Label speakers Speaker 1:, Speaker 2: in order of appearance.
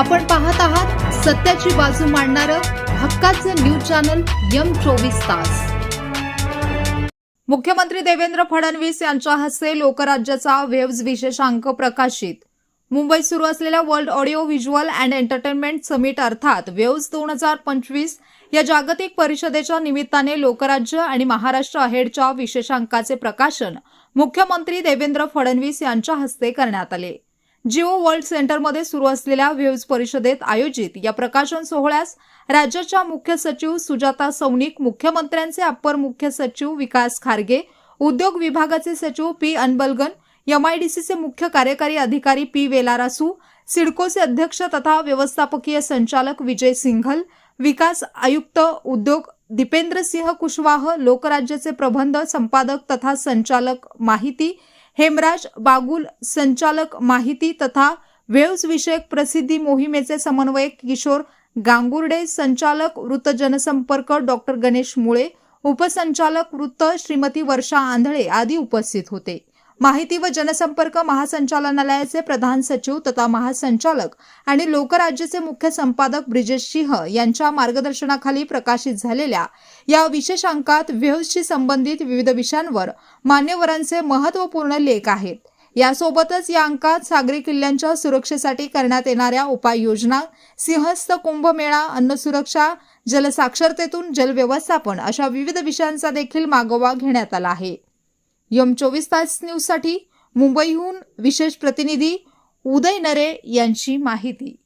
Speaker 1: आपण पाहत आहात सत्याची बाजू मांडणारं हक्काचं न्यूज चॅनल यम चोवीस तास. मुख्यमंत्री देवेंद्र फडणवीस यांच्या हस्ते लोकराज्याचा वेव्ज विशेषांक प्रकाशित. मुंबईत सुरू असलेल्या world audio visual and entertainment summit अर्थात वेव्ज दोन हजार पंचवीस या जागतिक परिषदेच्या निमित्ताने लोकराज्य आणि महाराष्ट्र अहेडच्या विशेषांकाचे प्रकाशन मुख्यमंत्री देवेंद्र फडणवीस यांच्या हस्ते करण्यात आले. जिओ वर्ल्ड सेंटरमध्ये सुरू असलेल्या व्ह्यूज परिषदेत आयोजित या प्रकाशन सोहळ्यास राज्याच्या मुख्य सचिव सुजाता सौनिक मुख्यमंत्र्यांचे अप्पर मुख्य सचिव विकास खारगे उद्योग विभागाचे सचिव पी अनबलगन एमआयडीसीचे मुख्य कार्यकारी अधिकारी पी वेलारासू सिडकोचे अध्यक्ष तथा व्यवस्थापकीय संचालक विजय सिंघल विकास आयुक्त उद्योग दीपेंद्र सिंह कुशवाह लोकराज्याचे प्रबंध संपादक तथा संचालक माहिती हेमराज बागुल संचालक माहिती तथा वेव्स विषयक प्रसिद्धी मोहिमेचे समन्वयक किशोर गांगुर्डे संचालक वृत्त जनसंपर्क डॉक्टर गणेश मुळे उपसंचालक वृत्त श्रीमती वर्षा आंधळे आदी उपस्थित होते. माहिती व जनसंपर्क महासंचालनालयाचे प्रधान सचिव तथा महासंचालक आणि लोकराज्यचे मुख्य संपादक ब्रिजेश सिंह यांच्या मार्गदर्शनाखाली प्रकाशित झालेल्या या विशेषांकात व्ह्यूजशी संबंधित विविध विषयांवर मान्यवरांचे महत्त्वपूर्ण लेख आहेत. यासोबतच या अंकात सागरी किल्ल्यांच्या सुरक्षेसाठी करण्यात येणाऱ्या उपाययोजना सिंहस्थ कुंभमेळा अन्नसुरक्षा जलसाक्षरतेतून जलव्यवस्थापन अशा विविध विषयांचा देखील मागोवा घेण्यात आला आहे. यम चोवीस तास न्यूजसाठी मुंबईहून विशेष प्रतिनिधी उदय नरे यांची माहिती.